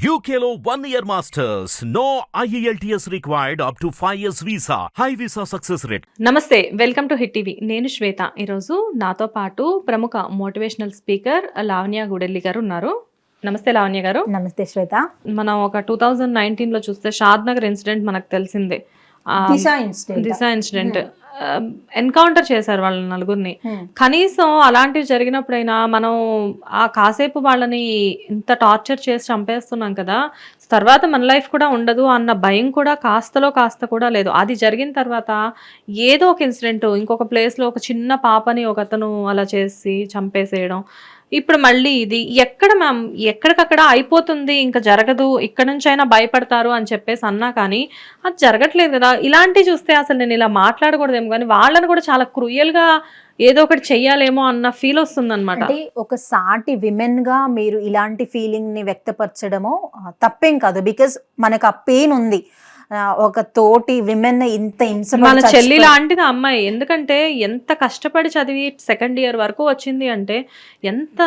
One year masters. No E IELTS required up to 5 years visa. High visa success rate. నమస్తే welcome to hit TV నేను శ్వేత ఈరోజు నాతో పాటు ప్రముఖ motivational speaker Lavanya Gudelli గారు ఉన్నారు నమస్తే లావణ్య గారు నమస్తే శ్వేత మనం ఒక టూ థౌజండ్ నైన్టీన్లో చూస్తే షాద్ నగర్ ఇన్సిడెంట్ మనకు తెలిసిందే దిశ ఇన్సిడెంట్ ఎన్కౌంటర్ చేశారు వాళ్ళ నలుగురిని. కనీసం అలాంటివి జరిగినప్పుడైనా మనం ఆ కాసేపు వాళ్ళని ఇంత టార్చర్ చేసి చంపేస్తున్నాం కదా తర్వాత మన లైఫ్ కూడా ఉండదు అన్న భయం కూడా కాస్తలో కాస్త కూడా లేదు. అది జరిగిన తర్వాత ఏదో ఒక ఇన్సిడెంట్ ఇంకొక ప్లేస్లో ఒక చిన్న పాపని ఒక అతను అలా చేసి చంపేసేయడం ఇప్పుడు మళ్ళీ ఇది ఎక్కడ మ్యామ్ ఎక్కడికక్కడ అయిపోతుంది ఇంకా జరగదు ఇక్కడ నుంచి అయినా భయపడతారు అని చెప్పేసి అన్నా కానీ అది జరగట్లేదు కదా. ఇలాంటివి చూస్తే అసలు నేను ఇలా మాట్లాడకూడదేమో కానీ వాళ్ళని కూడా చాలా క్రూయల్గా ఏదో ఒకటి చెయ్యాలేమో అన్న ఫీల్ వస్తుంది అనమాట ఒక సాటి విమెన్గా మీరు ఇలాంటి ఫీలింగ్ని వ్యక్తపరచడము తప్పేం కాదు. బికాస్ మనకు ఆ పెయిన్ ఉంది. ఒక తోటి విమెన్ ఇంత హింస మన చెల్లి లాంటిది అమ్మాయి. ఎందుకంటే ఎంత కష్టపడి చదివి సెకండ్ ఇయర్ వరకు వచ్చింది అంటే ఎంత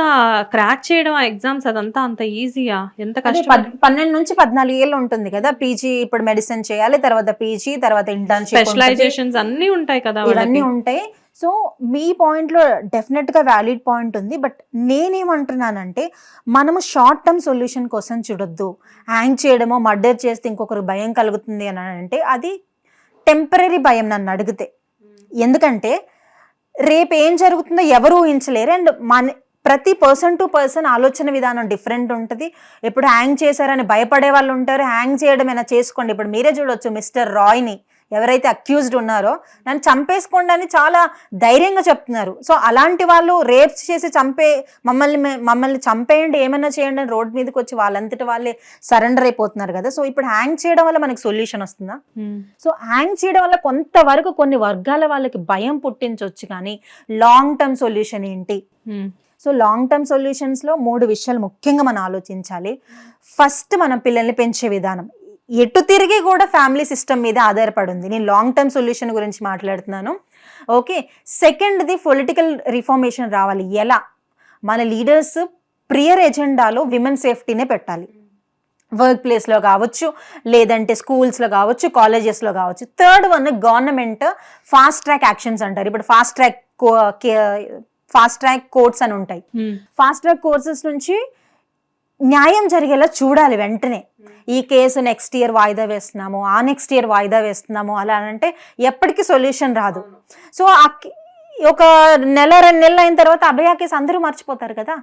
క్రాక్ చేయడం ఆ ఎగ్జామ్స్ అదంతా అంత ఈజీయా ఎంత పద్- పన్నెండు నుంచి పద్నాలుగు ఏళ్ళు ఉంటుంది కదా. పీజీ ఇప్పుడు మెడిసిన్ చేయాలి తర్వాత పీజీ తర్వాత ఇంటర్న్షిప్ స్పెషలైజేషన్స్ అన్ని ఉంటాయి కదా ఇవన్నీ ఉంటాయి. సో మీ పాయింట్లో డెఫినెట్గా వ్యాలిడ్ పాయింట్ ఉంది. బట్ నేనేమంటున్నానంటే మనము షార్ట్ టర్మ్ సొల్యూషన్ కోసం చూడొద్దు. హ్యాంగ్ చేయడమో మర్డర్ చేస్తే ఇంకొకరికి భయం కలుగుతుంది అని అంటే అది టెంపరీ భయం నన్ను అడిగితే. ఎందుకంటే రేపు ఏం జరుగుతుందో ఎవరు ఊహించలేరు. అండ్ మన ప్రతి పర్సన్ టు పర్సన్ ఆలోచన విధానం డిఫరెంట్ ఉంటుంది. ఇప్పుడు హ్యాంగ్ చేశారని భయపడే వాళ్ళు ఉంటారు. హ్యాంగ్ చేయడం అయినా చేసుకోండి? ఇప్పుడు మీరే చూడొచ్చు మిస్టర్ రాయ్ని. ఎవరైతే అక్యూజ్డ్ ఉన్నారో నన్ను చంపేసుకోండి అని చాలా ధైర్యంగా చెప్తున్నారు. సో అలాంటి వాళ్ళు రేప్ చేసి చంపే మమ్మల్ని మమ్మల్ని చంపేయండి ఏమైనా చేయండి అని రోడ్ మీదకి వచ్చి వాళ్ళంతటి వాళ్ళే సరెండర్ అయిపోతున్నారు కదా. సో ఇప్పుడు హ్యాంగ్ చేయడం వల్ల మనకి సొల్యూషన్ వస్తుందా? Hmm. సో హ్యాంగ్ చేయడం వల్ల కొంతవరకు కొన్ని వర్గాల వాళ్ళకి భయం పుట్టించవచ్చు కానీ లాంగ్ టర్మ్ సొల్యూషన్ ఏంటి? Hmm. సో లాంగ్ టర్మ్ సొల్యూషన్స్లో మూడు విషయాలు ముఖ్యంగా మనం ఆలోచించాలి. ఫస్ట్ మనం పిల్లల్ని పెంచే విధానం. ఎటు తిరిగి కూడా ఫ్యామిలీ సిస్టమ్ మీద ఆధారపడి ఉంది నేను లాంగ్ టర్మ్ సొల్యూషన్ గురించి మాట్లాడుతున్నాను. ఓకే సెకండ్ది పొలిటికల్ రిఫార్మేషన్ రావాలి. ఎలా? మన లీడర్స్ ప్రియర్ ఎజెండాలో విమెన్ సేఫ్టీనే పెట్టాలి. వర్క్ ప్లేస్లో కావచ్చు లేదంటే స్కూల్స్లో కావచ్చు కాలేజెస్లో కావచ్చు. Third one government fast track actions అంటారు. ఇప్పుడు fast track fast track courts అని ఉంటాయి. ఫాస్ట్ ట్రాక్ కోర్సెస్ నుంచి న్యాయం జరిగేలా చూడాలి వెంటనే. ఈ కేసు నెక్స్ట్ ఇయర్ వాయిదా వేస్తున్నాము ఆ నెక్స్ట్ ఇయర్ వాయిదా వేస్తున్నాము అలా అంటే ఎప్పటికీ సొల్యూషన్ రాదు. సో ఆ ఒక నెల రెండు నెలలు అయిన తర్వాత అభయ కేసు అందరూ మర్చిపోతారు కదా.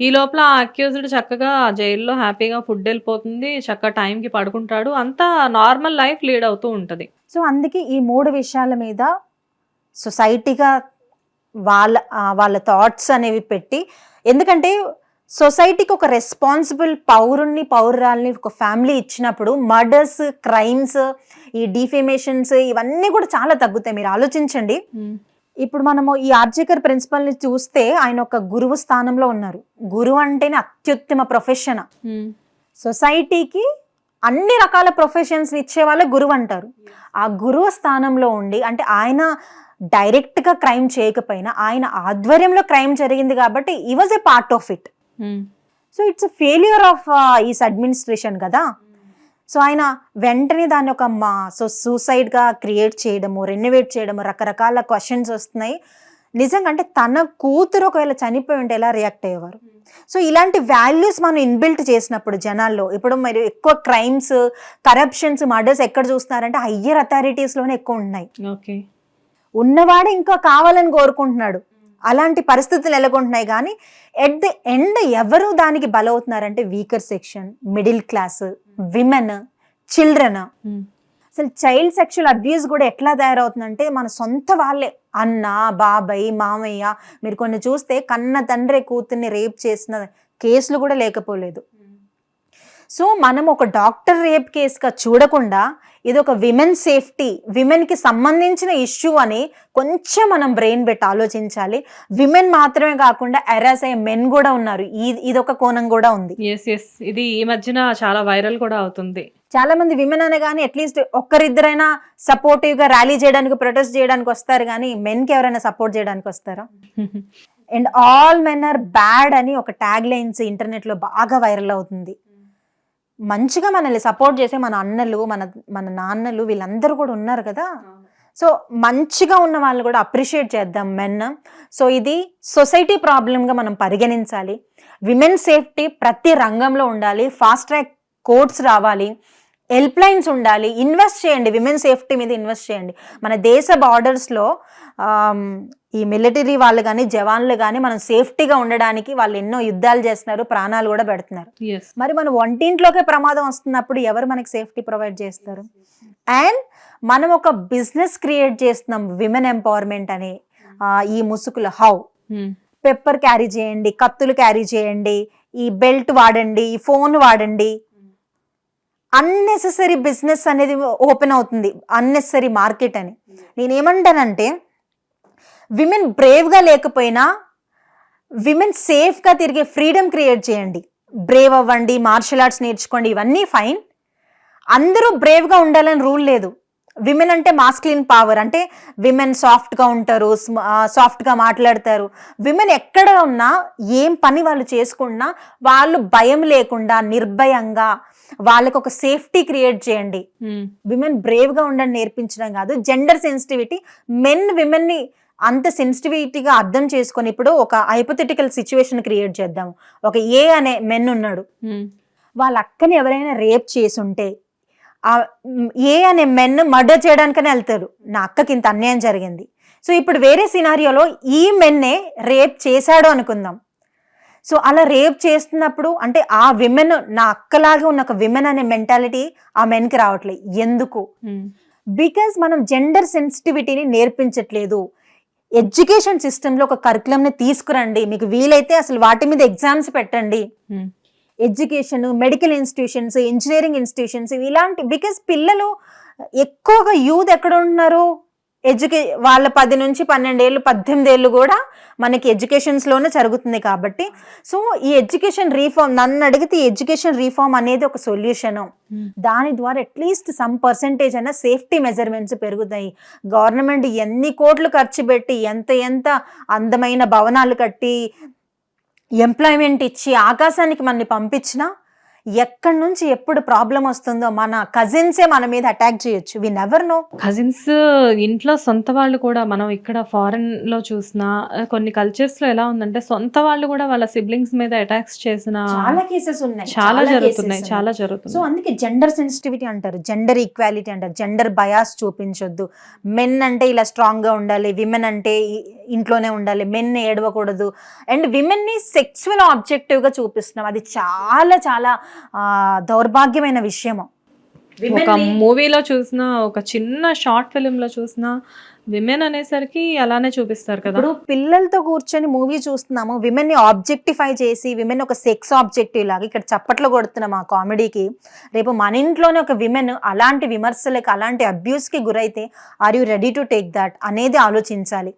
ఈ లోపల అక్యూజ్డ్ చక్కగా జైల్లో హ్యాపీగా ఫుడ్ వెళ్ళిపోతుంది చక్కగా టైంకి పడుకుంటాడు అంతా నార్మల్ లైఫ్ లీడ్ అవుతూ ఉంటది. సో అందుకే ఈ మూడు విషయాల మీద సొసైటీగా వాళ్ళ ఆ, వాళ్ళ థాట్స్ అనేవి పెట్టి ఎందుకంటే సొసైటీకి ఒక రెస్పాన్సిబుల్ పౌరుణ్ణి పౌరాల్ని ఒక ఫ్యామిలీ ఇచ్చినప్పుడు మర్డర్స్ క్రైమ్స్ ఈ డిఫేమేషన్స్ ఇవన్నీ కూడా చాలా తగ్గుతాయి మీరు ఆలోచించండి. ఇప్పుడు మనము ఈ ఆర్జికర్ ప్రిన్సిపల్ని చూస్తే ఆయన ఒక గురువు స్థానంలో ఉన్నారు గురువు అంటేనే అత్యుత్తమ ప్రొఫెషన్. సొసైటీకి అన్ని రకాల ప్రొఫెషన్స్ ఇచ్చే వాళ్ళ గురువు అంటారు ఆ గురువు స్థానంలో ఉండి అంటే ఆయన డైరెక్ట్గా క్రైమ్ చేయకపోయినా ఆయన ఆధ్వర్యంలో క్రైమ్ జరిగింది కాబట్టి ఈ was a part of it. So it's failure of his administration కదా. సో ఆయన వెంటనే దాన్ని ఒక మా సో సూసైడ్గా క్రియేట్ చేయడము రెనోవేట్ చేయడము రకరకాల క్వశ్చన్స్ వస్తున్నాయి. నిజంగా అంటే తన కూతురు ఒకవేళ చనిపోయి ఉంటే ఎలా రియాక్ట్ అయ్యేవారు? సో ఇలాంటి వాల్యూస్ మనం ఇన్బిల్ట్ చేసినప్పుడు జనాల్లో ఇప్పుడు మరి ఎక్కువ క్రైమ్స్ కరప్షన్స్ మర్డర్స్ ఎక్కడ చూస్తున్నారంటే హయ్యర్ అథారిటీస్లోనే ఎక్కువ ఉన్నాయి ఓకే ఉన్నవాడు ఇంకా కావాలని కోరుకుంటున్నాడు. అలాంటి పరిస్థితులు నెలకొంటున్నాయి కానీ ఎట్ ది ఎండ్ ఎవరు దానికి బలవుతున్నారంటే weaker section middle class women children. Hmm. అసలు చైల్డ్ సెక్షువల్ అబ్యూస్ కూడా ఎట్లా తయారవుతుందంటే మన సొంత వాళ్ళే. అన్న బాబాయ్ మామయ్య మీరు కొన్ని చూస్తే కన్న తండ్రి కూతుర్ని రేప్ చేసిన కేసులు కూడా లేకపోలేదు. సో మనం ఒక డాక్టర్ రేప్ కేసుగా చూడకుండా ఇది ఒక విమెన్ సేఫ్టీ విమెన్కి సంబంధించిన ఇష్యూ అని కొంచెం మనం బ్రెయిన్ పెట్టి ఆలోచించాలి. విమెన్ మాత్రమే కాకుండా అరాస్ అయ్యే మెన్ కూడా ఉన్నారు. ఈ ఇదొక కోణం కూడా ఉంది. ఎస్ ఎస్ ఇది ఈ మధ్యన చాలా వైరల్ కూడా అవుతుంది. చాలా మంది విమెన్ అనగానే అట్లీస్ట్ ఒక్కరిద్దరైనా సపోర్టివ్గా ర్యాలీ చేయడానికి ప్రొటెస్ట్ చేయడానికి వస్తారు కానీ మెన్కి ఎవరైనా సపోర్ట్ చేయడానికి వస్తారా? And all men are bad అని ఒక ట్యాగ్ లైన్స్ ఇంటర్నెట్లో బాగా వైరల్ అవుతుంది. మంచిగా మనల్ని సపోర్ట్ చేసే మన అన్నలు మన మన నాన్నలు వీళ్ళందరూ కూడా ఉన్నారు కదా. సో మంచిగా ఉన్న వాళ్ళు కూడా అప్రిషియేట్ చేద్దాం మెన్. సో ఇది సొసైటీ ప్రాబ్లంగా మనం పరిగణించాలి. విమెన్ సేఫ్టీ ప్రతి రంగంలో ఉండాలి. ఫాస్ట్ ట్రాక్ కోర్ట్స్ రావాలి. హెల్ప్ లైన్స్ ఉండాలి. ఇన్వెస్ట్ చేయండి. విమెన్ సేఫ్టీ మీద ఇన్వెస్ట్ చేయండి. మన దేశ బార్డర్స్లో ఈ మిలిటరీ వాళ్ళు కానీ జవాన్లు కానీ మనం సేఫ్టీగా ఉండడానికి వాళ్ళు ఎన్నో యుద్ధాలు చేస్తున్నారు ప్రాణాలు కూడా పెడుతున్నారు. మరి మన వంటింట్లోకే ప్రమాదం వస్తున్నప్పుడు ఎవరు మనకి సేఫ్టీ ప్రొవైడ్ చేస్తారు? అండ్ మనం ఒక బిజినెస్ క్రియేట్ చేస్తున్నాం విమెన్ ఎంపవర్మెంట్ అని ఈ ముసుగులు. హౌ? పెప్పర్ క్యారీ చేయండి కత్తులు క్యారీ చేయండి ఈ బెల్ట్ వాడండి ఈ ఫోన్ వాడండి. అన్నెసెసరీ బిజినెస్ అనేది ఓపెన్ అవుతుంది. అన్నెసరీ మార్కెట్ అని. నేనేమంటానంటే విమెన్ బ్రేవ్గా లేకపోయినా విమెన్ సేఫ్గా తిరిగే ఫ్రీడమ్ క్రియేట్ చేయండి. బ్రేవ్ అవ్వండి మార్షల్ ఆర్ట్స్ నేర్చుకోండి ఇవన్నీ ఫైన్ అందరూ బ్రేవ్గా ఉండాలని రూల్ లేదు. విమెన్ అంటే మాస్క్లిన్ పవర్ అంటే విమెన్ సాఫ్ట్గా ఉంటారు సాఫ్ట్గా మాట్లాడతారు. విమెన్ ఎక్కడ ఉన్నా ఏం పని వాళ్ళు చేసుకున్నా వాళ్ళు భయం లేకుండా నిర్భయంగా వాళ్ళకు ఒక సేఫ్టీ క్రియేట్ చేయండి. విమెన్ బ్రేవ్గా ఉండని నేర్పించడం కాదు. జెండర్ సెన్సిటివిటీ మెన్ విమెన్ని అంత సెన్సిటివిటీగా అర్థం చేసుకొని ఇప్పుడు ఒక హైపోథెటికల్ సిచ్యువేషన్ క్రియేట్ చేద్దాం. ఒక ఏ అనే మెన్ ఉన్నాడు. వాళ్ళ అక్కని ఎవరైనా రేప్ ఆ మ్, ఏ అనే మెన్ మర్డర్ చేయడానికనే వెళ్తారు. నా అక్కకి ఇంత అన్యాయం జరిగింది. సో ఇప్పుడు వేరే సినారియోలో ఈ మెన్నే రేప్ చేశాడు అనుకుందాం. సో అలా రేప్ చేస్తున్నప్పుడు అంటే ఆ విమెన్ నా అక్కలాగా ఉన్న ఒక విమెన్ అనే మెంటాలిటీ ఆ మెన్కి రావట్లేదు. ఎందుకు? బికాజ్ మనం జెండర్ సెన్సిటివిటీని నేర్పించట్లేదు. ఎడ్యుకేషన్ సిస్టంలో ఒక కరికులంని తీసుకురండి. మీకు వీలైతే అసలు వాటి మీద ఎగ్జామ్స్ పెట్టండి. Education medical institutions engineering institutions ఇలాంటి బికాస్ పిల్లలు ఎక్కువగా యూత్ ఎక్కడ ఉంటున్నారు ఎడ్యుకే వాళ్ళ పది నుంచి పన్నెండేళ్ళు పద్దెనిమిది ఏళ్ళు కూడా మనకి ఎడ్యుకేషన్స్లోనే జరుగుతుంది కాబట్టి. సో ఈ ఎడ్యుకేషన్ రీఫార్మ్ నన్ను అడిగితే ఈ ఎడ్యుకేషన్ రీఫార్మ్ అనేది ఒక సొల్యూషన్. దాని ద్వారా అట్లీస్ట్ సమ్ పర్సంటేజ్ అయినా సేఫ్టీ మెజర్మెంట్స్ పెరుగుతాయి. గవర్నమెంట్ ఎన్ని కోట్లు ఖర్చు పెట్టి ఎంత ఎంత అందమైన భవనాలు కట్టి ఎంప్లాయ్మెంట్ ఇచ్చి ఆకాశానికి మనల్ని పంపించినా ఎక్కడి నుంచి ఎప్పుడు ప్రాబ్లం వస్తుందో మన కజిన్సే మన మీద అటాక్ చేయొచ్చు. వి నెవర్ నో కజిన్స్ ఇంట్లో సొంత వాళ్ళు కూడా మనం ఇక్కడ ఫారెన్లో చూసిన కొన్ని కల్చర్స్లో ఎలా ఉందంటే సొంత వాళ్ళు కూడా వాళ్ళ సిబ్లింగ్స్ మీద అటాక్స్ చేసిన చాలా కేసెస్ ఉన్నాయి. చాలా జరుగుతున్నాయి. చాలా సో జరుగుతున్నాయి. అందుకే జెండర్ సెన్సిటివిటీ అంటారు జెండర్ ఈక్వాలిటీ అంటారు జెండర్ బయాస్ చూపించొద్దు. మెన్ అంటే ఇలా స్ట్రాంగ్గా ఉండాలి విమెన్ అంటే ఇంట్లోనే ఉండాలి మెన్ ఏడవకూడదు. అండ్ విమెన్ని సెక్సువల్ ఆబ్జెక్టివ్గా చూపిస్తున్నాం. అది చాలా చాలా దౌర్భాగ్యమైన విషయము. ఒక మూవీలో చూసిన ఒక చిన్న షార్ట్ ఫిలిం లో చూసిన విమెన్ అనేసరికి అలానే చూపిస్తారు కదా. ఇప్పుడు పిల్లలతో కూర్చొని మూవీ చూస్తున్నాము. విమెన్ని ఆబ్జెక్టిఫై చేసి విమెన్ ఒక సెక్స్ ఆబ్జెక్టివ్ లాగా ఇక్కడ చప్పట్లు కొడుతున్నాం ఆ కామెడీకి. రేపు మన ఇంట్లోనే ఒక విమెన్ అలాంటి విమర్శలకు అలాంటి అబ్యూస్కి గురైతే are you ready to take that అనేది ఆలోచించాలి.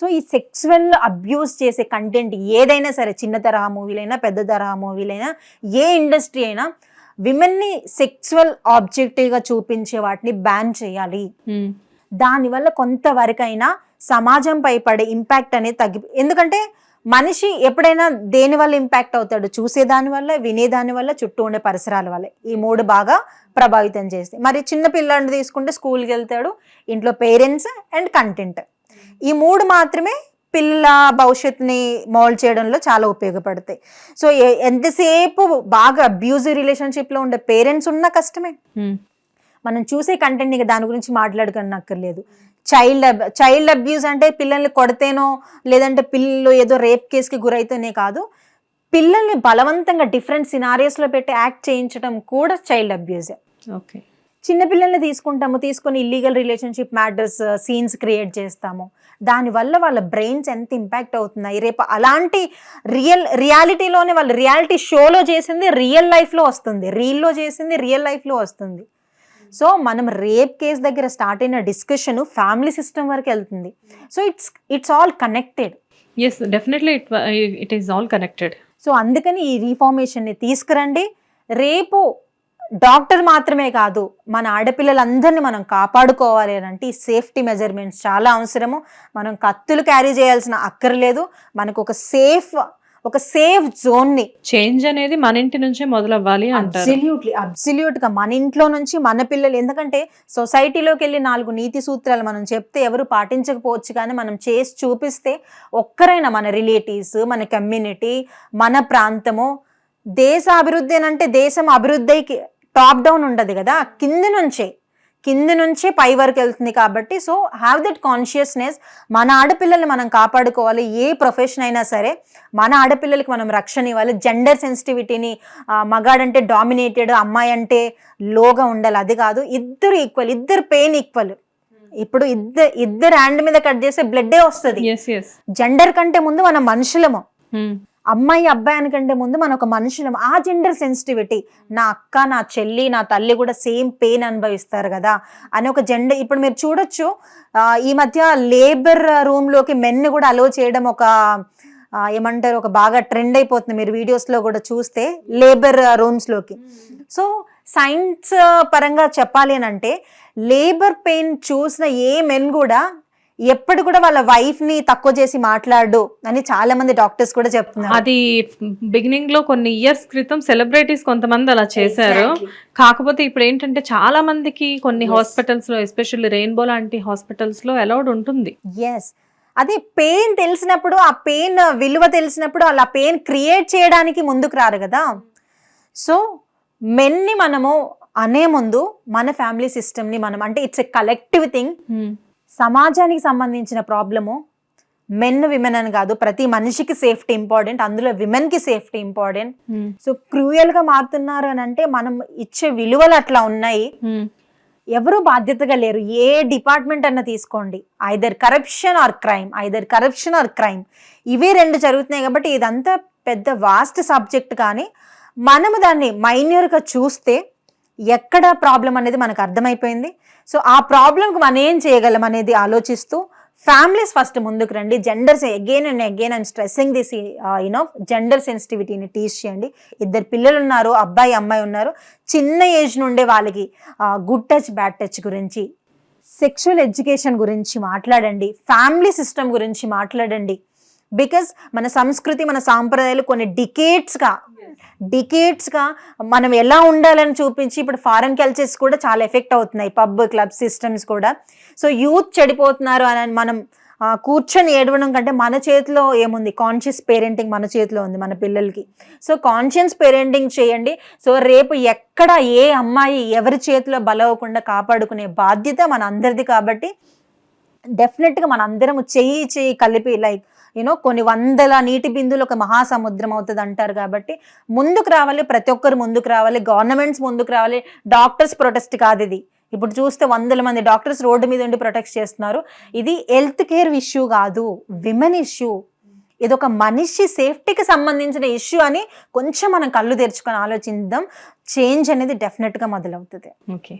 సో ఈ సెక్సువల్ అబ్యూస్ చేసే కంటెంట్ ఏదైనా సరే చిన్న తరహా మూవీలైనా పెద్ద తరహా మూవీలైనా ఏ ఇండస్ట్రీ అయినా విమెన్ని సెక్సువల్ ఆబ్జెక్టివ్గా చూపించే వాటిని బ్యాన్ చేయాలి. దానివల్ల కొంతవరకైనా సమాజంపై పడే ఇంపాక్ట్ అనేది తగ్గి ఎందుకంటే మనిషి ఎప్పుడైనా దేని వల్ల ఇంపాక్ట్ అవుతాడు? చూసేదాని వల్ల వినేదాని వల్ల చుట్టూ ఉండే పరిసరాల వల్ల. ఈ మూడు బాగా ప్రభావితం చేస్తాయి. మరి చిన్న పిల్లల్ని తీసుకుంటే స్కూల్కి వెళ్తాడు ఇంట్లో పేరెంట్స్ అండ్ కంటెంట్ ఈ మూడు మాత్రమే పిల్ల భవిష్యత్తుని మోల్ చేయడంలో చాలా ఉపయోగపడతాయి. సో ఎంతసేపు బాగా అబ్యూజివ్ రిలేషన్షిప్లో ఉండే పేరెంట్స్ ఉన్నా కష్టమే. మనం చూసే కంటెంట్ ఇక దాని గురించి మాట్లాడుకోనక్కర్లేదు. చైల్డ్ చైల్డ్ అబ్యూస్ అంటే పిల్లల్ని కొడితేనో లేదంటే పిల్లలు ఏదో రేప్ కేసుకి గురైతేనే కాదు పిల్లల్ని బలవంతంగా డిఫరెంట్ సినారియోస్లో పెట్టి యాక్ట్ చేయించడం కూడా చైల్డ్ అబ్యూజే ఓకే చిన్న పిల్లల్ని తీసుకుంటాము తీసుకొని illegal relationship matters scenes create చేస్తాము. దానివల్ల వాళ్ళ బ్రెయిన్స్ ఎంత ఇంపాక్ట్ అవుతున్నాయి? రేపు అలాంటి రియల్ రియాలిటీలోనే వాళ్ళు రియాలిటీ షోలో చేసింది రియల్ లైఫ్లో వస్తుంది. రీల్లో చేసింది రియల్ లైఫ్లో వస్తుంది. సో మనం రేప్ కేస్ దగ్గర స్టార్ట్ అయిన డిస్కషన్ ఫ్యామిలీ సిస్టమ్ వరకు వెళ్తుంది. So it's it's all connected. Yes definitely it it is all connected so అందుకని ఈ రీఫార్మేషన్ని తీసుకురండి. రేపు డాక్టర్ మాత్రమే కాదు మన ఆడపిల్లలందరినీ మనం కాపాడుకోవాలి అని అంటే ఈ సేఫ్టీ మెజర్మెంట్స్ చాలా అవసరము. మనం కత్తులు క్యారీ చేయాల్సిన అక్కర్లేదు. మనకు ఒక సేఫ్ ఒక సేఫ్ జోన్ని. చేంజ్ అనేది మన ఇంటి నుంచే మొదలవ్వాలి అబ్సల్యూట్లీ అబ్సల్యూట్గా మన ఇంట్లో నుంచి మన పిల్లలు ఎందుకంటే సొసైటీలోకి వెళ్ళి నాలుగు నీతి సూత్రాలు మనం చెప్తే ఎవరు పాటించకపోవచ్చు కానీ మనం చేసి చూపిస్తే ఒక్కరైనా మన రిలేటివ్స్ మన కమ్యూనిటీ మన ప్రాంతము దేశ అభివృద్ధి అంటే దేశం అభివృద్ధికి టాప్ డౌన్ ఉండదు కదా కింద నుంచే. కింద నుంచే పై వరకు వెళ్తుంది కాబట్టి సో హ్యావ్ దట్ కాన్షియస్నెస్ మన ఆడపిల్లల్ని మనం కాపాడుకోవాలి ఏ ప్రొఫెషన్ అయినా సరే. మన ఆడపిల్లలకి మనం రక్షణ ఇవ్వాలి. జెండర్ సెన్సిటివిటీని మగాడంటే డామినేటెడ్ అమ్మాయి అంటే లోగా ఉండాలి అది కాదు. ఇద్దరు ఈక్వల్ ఇద్దరు పెయిన్ ఈక్వల్ ఇప్పుడు ఇద్దరు ఇద్దరు హ్యాండ్ మీద కట్ చేస్తే బ్లడ్డే వస్తుంది. జెండర్ కంటే ముందు మనం మనుషులము. అమ్మాయి అబ్బాయి కంటే ముందు మన ఒక మనుషులం. ఆ జెండర్ సెన్సిటివిటీ నా అక్క నా చెల్లి నా తల్లి కూడా సేమ్ పెయిన్ అనుభవిస్తారు కదా. అని ఒక జెండర్ ఇప్పుడు మీరు చూడొచ్చు ఈ మధ్య లేబర్ రూమ్లోకి మెన్ కూడా అలో చేయడం ఒక ఏమంటారు ఒక బాగా ట్రెండ్ అయిపోతుంది. మీరు వీడియోస్లో కూడా చూస్తే లేబర్ రూమ్స్లోకి సో సైన్స్ పరంగా చెప్పాలి అని అంటే లేబర్ పెయిన్ చూసిన ఏ మెన్ కూడా ఎప్పుడు కూడా వాళ్ళ వైఫ్ని తక్కువ చేసి మాట్లాడు అని చాలా మంది డాక్టర్స్ కూడా చెప్తున్నారు. అది బిగినింగ్లో కొన్ని ఇయర్స్ క్రితం సెలబ్రిటీస్ కొంతమంది అలా చేశారు. కాకపోతే ఇప్పుడు ఏంటంటే చాలా మందికి కొన్ని. హాస్పిటల్స్లో ఎస్పెషల్లీ రెయిన్బో లాంటి హాస్పిటల్స్లో అలౌడ్ ఉంటుంది. ఎస్ అదే పెయిన్ తెలిసినప్పుడు ఆ పెయిన్ విలువ తెలిసినప్పుడు అలా పెయిన్ క్రియేట్ చేయడానికి ముందుకు రారు కదా. సో మెన్ని మనము అనే ముందు మన ఫ్యామిలీ సిస్టమ్ని మనం అంటే ఇట్స్ ఎ కలెక్టివ్ థింగ్ సమాజానికి సంబంధించిన ప్రాబ్లము మెన్ విమెన్ అని కాదు ప్రతి మనిషికి సేఫ్టీ ఇంపార్టెంట్ అందులో విమెన్కి సేఫ్టీ ఇంపార్టెంట్ సో క్రూయల్గా మారుతున్నారు అని అంటే మనం ఇచ్చే విలువలు అట్లా ఉన్నాయి. ఎవరు బాధ్యతగా లేరు. ఏ డిపార్ట్మెంట్ అన్న తీసుకోండి. Either corruption or crime either corruption or crime ఇవే రెండు జరుగుతున్నాయి కాబట్టి ఇదంతా పెద్ద వాస్ట్ సబ్జెక్ట్ కానీ మనము దాన్ని మైన్యూర్గా చూస్తే ఎక్కడ ప్రాబ్లం అనేది మనకు అర్థమైపోయింది. సో ఆ ప్రాబ్లంకి మనం ఏం చేయగలం అనేది ఆలోచిస్తూ ఫ్యామిలీస్ ఫస్ట్ ముందుకు రండి. Genders again and again I'm stressing this you know gender సెన్సిటివిటీని teach చేయండి. ఇద్దరు పిల్లలు ఉన్నారు అబ్బాయి అమ్మాయి ఉన్నారు. చిన్న ఏజ్ నుండే వాళ్ళకి గుడ్ టచ్ బ్యాడ్ టచ్ గురించి సెక్షువల్ ఎడ్యుకేషన్ గురించి మాట్లాడండి. ఫ్యామిలీ సిస్టమ్ గురించి మాట్లాడండి. బికాస్ మన సంస్కృతి మన సాంప్రదాయాలు కొన్ని డికేట్స్గా డికేట్స్గా మనం ఎలా ఉండాలని చూపించి ఇప్పుడు ఫారెన్ కల్చర్స్ కూడా చాలా ఎఫెక్ట్ అవుతున్నాయి. పబ్ క్లబ్ సిస్టమ్స్ కూడా. సో యూత్ చెడిపోతున్నారు అని మనం కూర్చొని ఏడవడం కంటే మన చేతిలో ఏముంది? కాన్షియస్ పేరెంటింగ్ మన చేతిలో ఉంది మన పిల్లలకి. సో కాన్షియస్ పేరెంటింగ్ చేయండి. సో రేపు ఎక్కడ ఏ అమ్మాయి ఎవరి చేతిలో బలవకుండా కాపాడుకునే బాధ్యత మన అందరిది కాబట్టి డెఫినెట్గా మన అందరం చేయి చెయ్యి కలిపి లైక్ యూనో కొన్ని వందల నీటి బిందులు ఒక మహాసముద్రం అవుతుంది అంటారు కాబట్టి ముందుకు రావాలి ప్రతి ఒక్కరు ముందుకు రావాలి గవర్నమెంట్స్ ముందుకు రావాలి డాక్టర్స్ ప్రొటెస్ట్ కాదు ఇది. ఇప్పుడు చూస్తే వందల మంది డాక్టర్స్ రోడ్డు మీద ఉండి ప్రొటెక్ట్ చేస్తున్నారు. ఇది హెల్త్ కేర్ ఇష్యూ కాదు విమెన్ ఇష్యూ ఇది ఒక మనిషి సేఫ్టీకి సంబంధించిన ఇష్యూ అని కొంచెం మనం కళ్ళు తెరుచుకొని ఆలోచిద్దాం. చేంజ్ అనేది డెఫినెట్గా మొదలవుతుంది. ఓకే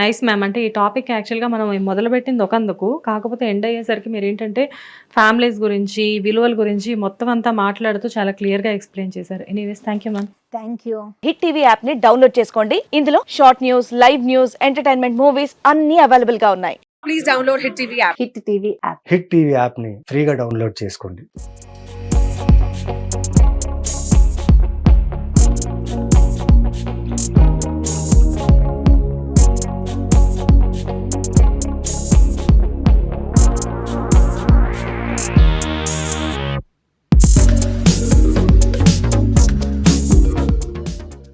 నైస్ మ్యామ్ అంటే ఈ టాపిక్ యాక్చువల్గా మనం మొదలుపెట్టింది ఒకందుకు. కాకపోతే ఎండ్ అయ్యేసరికి మీరు ఏంటంటే ఫ్యామిలీస్ గురించి విలువల గురించి మొత్తం అంతా మాట్లాడుతూ చాలా క్లియర్గా ఎక్స్ప్లెయిన్ చేశారు. Anyways thank you ma'am thank you Hit TV యాప్ని డౌన్లోడ్ చేసుకోండి. ఇందులో short news live news entertainment movies అన్ని అవైలబుల్గా ఉన్నాయి. Please download Hit TV app. Hit TV app Hit TV యాప్ని ఫ్రీగా డౌన్లోడ్ చేసుకోండి.